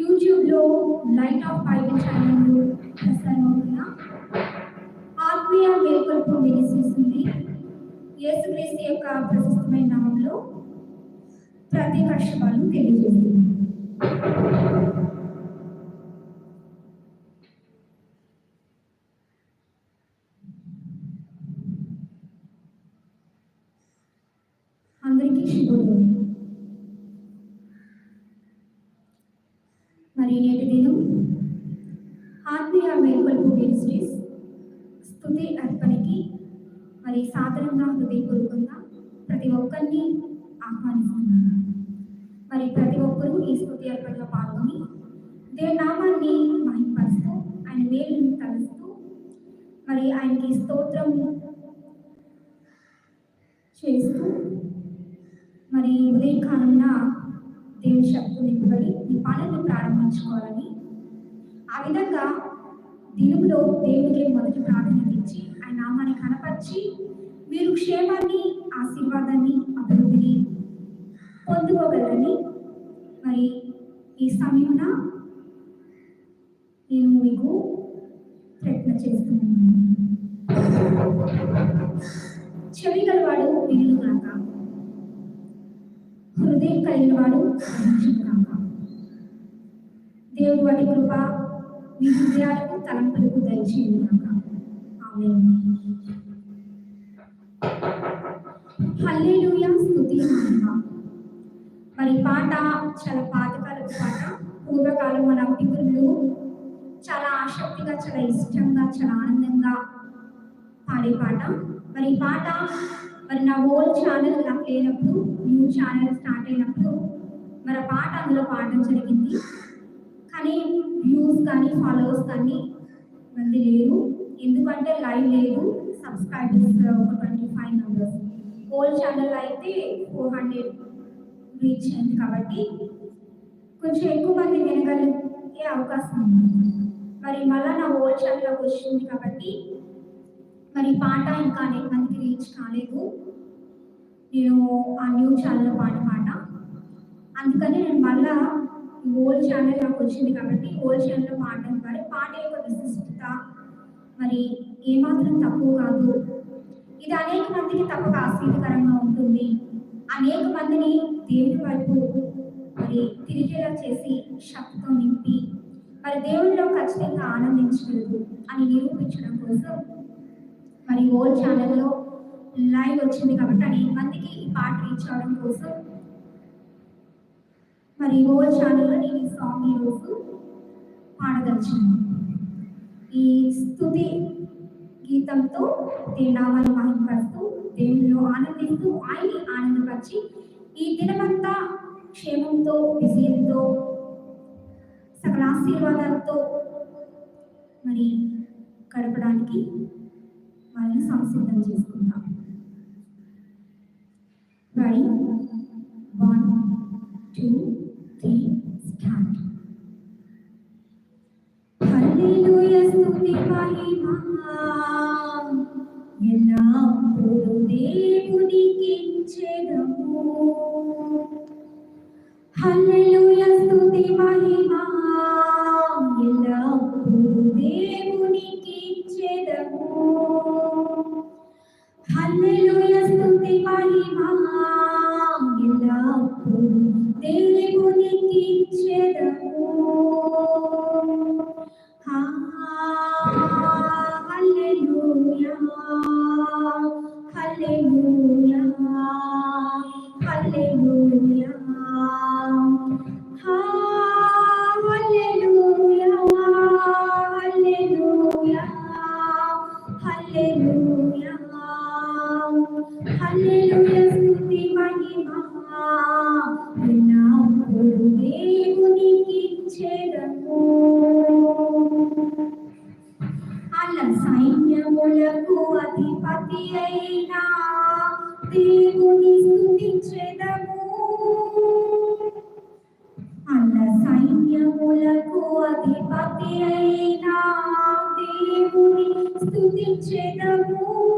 యూట్యూబ్లో light of Bible channel ప్రసారమవుతున్న ఆత్మీయ మేల్కొల్పు మినిస్ట్రీస్ ఉంది యేసుక్రీస్తు యొక్క ప్రశస్తమైన నామంలో ప్రతి శుభాలు తెలియజేస్తుంది అందరికీ శుభోదయం. మరి నేటి దినం ఆత్మీయ మేల్కొల్పు మినిస్ట్రీస్ స్థుతి అర్పణకి మరి సాధారణంగా హృదయపూర్వకంగా ప్రతి ఒక్కరిని ఆహ్వానిస్తున్నాను. మరి ప్రతి ఒక్కరూ ఈ స్థుతి అర్పణలో పాల్గొని దేవుని నామాన్ని మహింపరుస్తూ ఆయన మేలును తలుస్తూ మరి ఆయనకి స్తోత్రం చేస్తూ మరి ఉదయకాలంలో దేవుని శక్తి నింపబడి ఈ పనులను ప్రారంభించుకోవాలని. ఆ విధంగా దినంలో దేవునికి మొదటి ప్రాధాన్యత ఇచ్చి ఆయన నామాన్ని కనపరిచి మీరు క్షేమాన్ని ఆశీర్వాదాన్ని అభివృద్ధిని పొందుకోగలరని మరి ఈ సమయమున నేను మీకు ప్రయత్న చేస్తున్నాను. హృదయం కలిగిన వాడు దేవుడు వాటి కృప మీ హృదయాలకు తలంపులకు దయచేయగాక ఆమె హల్లెలూయా స్తుతి మరి పాట చాలా పాతకాలపు పాట పూర్వకాలం మన పితృలు చాలా ఆసక్తిగా చాలా ఇష్టంగా చాలా ఆనందంగా పాడే పాట. మరి పాట మరి నా ఓల్డ్ ఛానల్ నాకు లేనప్పుడు న్యూ ఛానల్ స్టార్ట్ అయినప్పుడు మరి ఆ పాట అందులో పాడడం జరిగింది. కానీ వ్యూస్ కానీ ఫాలోవర్స్ కానీ మంది లేరు. ఎందుకంటే లైవ్ లేదు. సబ్స్క్రైబర్స్ uh, ఒక twenty five members old channel అయితే ఫోర్ హండ్రెడ్ రీచ్ అయింది కాబట్టి కొంచెం ఎక్కువ మంది వినగలిగే అవకాశం ఉంది. మరి మళ్ళీ నా ఓల్డ్ ఛానల్లోకి వచ్చింది కాబట్టి మరి పాట ఇంకా అనేక మందికి రీచ్ కాలేదు. నేను ఆ న్యూ ఛానల్లో పాట పాట. అందుకని నేను మళ్ళా ఓల్డ్ ఛానల్ నాకు వచ్చింది కాబట్టి ఓల్డ్ ఛానల్లో పాడడం ద్వారా పాట యొక్క విశిష్టత మరి ఏమాత్రం తక్కువ కాదు. ఇది అనేక మందికి తప్పక ఆసక్తికరంగా ఉంటుంది. అనేక మందిని దేవుని వైపు మరి తిరిగేలా చేసి శక్తితో నింపి మరి దేవునిలో ఖచ్చితంగా ఆనందించగలదు అని నిరూపించడం కోసం మరి ఓల్డ్ ఛానల్లో లైవ్ వచ్చింది కాబట్టి అనేక మందికి ఈ పాట రీచ్ అవడం కోసం. మరి ఓల్డ్ ఛానల్లో నేను ఈ సాంగ్ ఈరోజు పాడదలిచాను ఈ స్థుతి గీతంతో దేవుని నామాన్ని మహిమపరుస్తూ దేవునిలో ఆనందిస్తూ ఆయన్ని ఆనందపరిచి ఈ దినమంతా క్షేమంతో విజయంతో సకల ఆశీర్వాదాలతో మరి గడపడానికి వాళ్ళని సంసిద్ధం చేసుకుందాం ready one two three start hallelujah స్తుతి మహిమ ఎల్లప్పుడూ దేవునికి ఇచ్చెదము హల్లెలూయా స్తుతి మహిమ హల్లెలూయా హల్లెలూయా దేవుని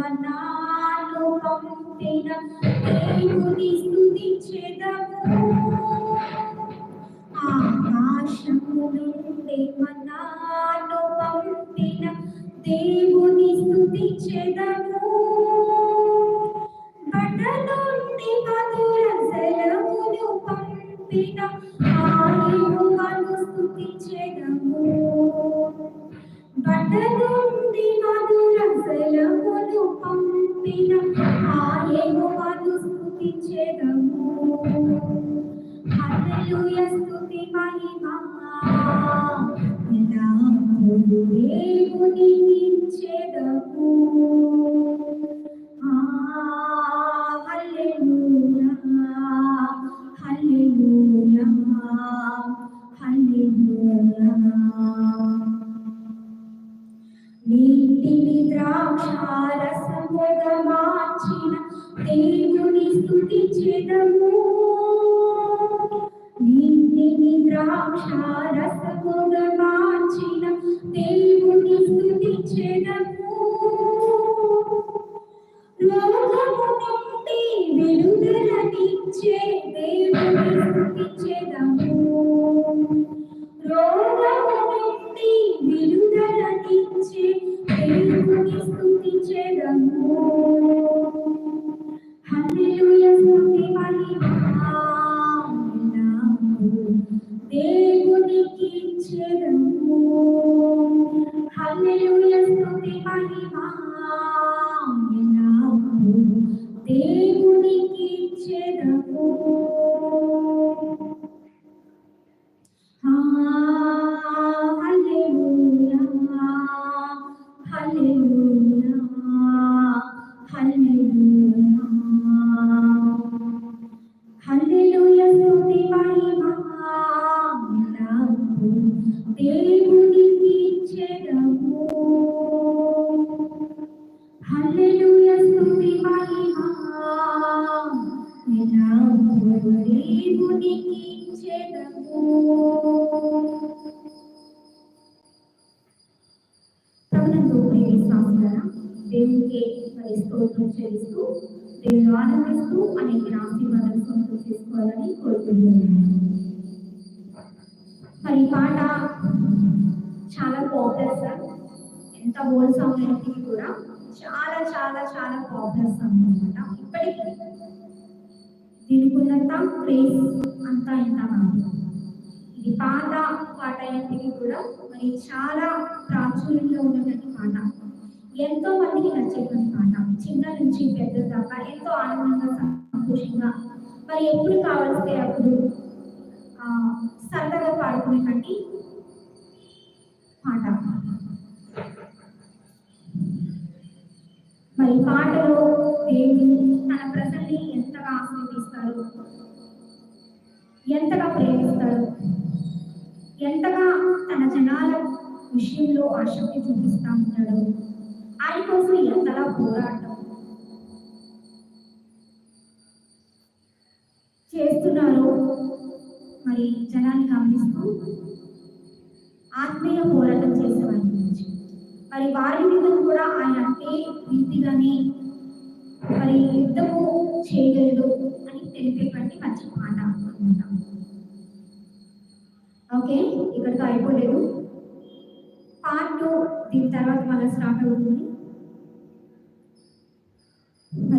జీవనాలు పంపిన దేవుని స్తుతించెదము ఆకాశము నుండి మన్నాను పంపిన దేవుని స్తుతించెదము బండ నుండి మధుర సెలవును పంపిన నీటిని ద్రాక్షారసముగా మార్చిన దేవుని స్తుతించెదము నీటిని ద్రాక్షారసముగా Deus. హల్లెలూయా స్తుతి మహిమ దేవునికి మరి స్తోత్రం దేవుని ఆనందిస్తూ అనేక ఆశీర్వాదాలు సొంతం చేసుకోవాలని కోరుకుంటున్నాను. మరి పాట చాలా పాపులర్ సార్. ఎంత ఓల్డ్ సాంగ్ అయినప్పటికీ కూడా చాలా చాలా చాలా పాపులర్ సాంగ్ అనమాట ఇప్పటికీ దీనికి ఉన్నంత క్రేజ్ అంతా ఇంత కాదు. ఇది పాత పాట అయినప్పటికీ కూడా మరి చాలా ప్రాచుర్యంలో ఉన్నటువంటి పాట. ఎంతో మందికి నచ్చేటువంటి పాట చిన్న నుంచి పెద్ద దాకా ఎంతో ఆనందంగా సంతోషంగా. మరి ఎప్పుడు కావలిస్తే అప్పుడు ఆ, సరదాగా పాడుకునేటువంటి పాట. మరి పాటలో దేవుడు తన ప్రజల్ని ఎంతగా ఆస్వాదిస్తాడు ఎంతగా ప్రేమిస్తాడు? ఎంతగా తన జనాల విషయంలో ఆసక్తి చూపిస్తా ఉంటాడు ఆయన కోసం ఎంతలా పోరాటం? చేస్తున్నారు. మరి జనాన్ని గమనిస్తూ ఆత్మీయ పోరాటం చేసేవారి గురించి. మరి వారి మీద కూడా ఆయన అంటే రీతిగానే మరి యుద్ధము చేయగలడు అని తెలిపేటువంటి మంచి మాట అన్నమాట ఓకే ఇక్కడితో అయిపోలేదు. పార్ట్ టూ దీని తర్వాత మళ్ళీ స్టార్ట్ అవుతుంది.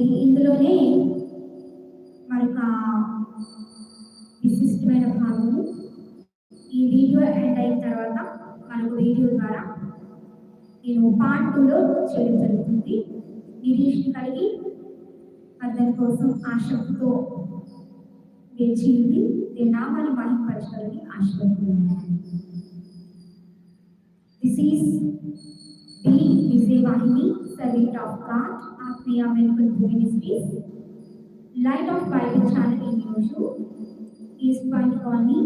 మరి ఇందులోనే మరొక విశిష్టమైన భాగము ఈ వీడియో ఎండ్ అయిన తర్వాత మరొక వీడియో ద్వారా నేను పార్ట్ టూలో చేయడం జరుగుతుంది. నిరీక్షణ కలిగి మరి కోసం ఆ శక్తితో వేచింది దీని నామాన్ని మహిమపరచాలని ఆశపడుతున్నాను. This is the Vijayavahini Servant of God, Atmiya Medical Ministries. Light of Bible Channel in Yoshu, East Point Colony,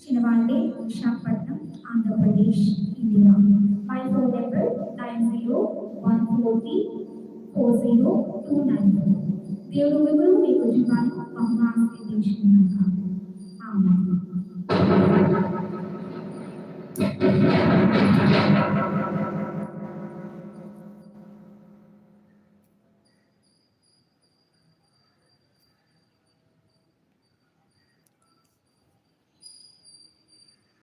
Chinavande, Vishakhapatnam, Andhra Pradesh, India. My phone number nine zero one forty four zero two nine four. దేవుడు మిమ్మల్ని మీ కుటుంబాన్ని బహుగా ఆశీర్వదించుకున్నాక ఆమె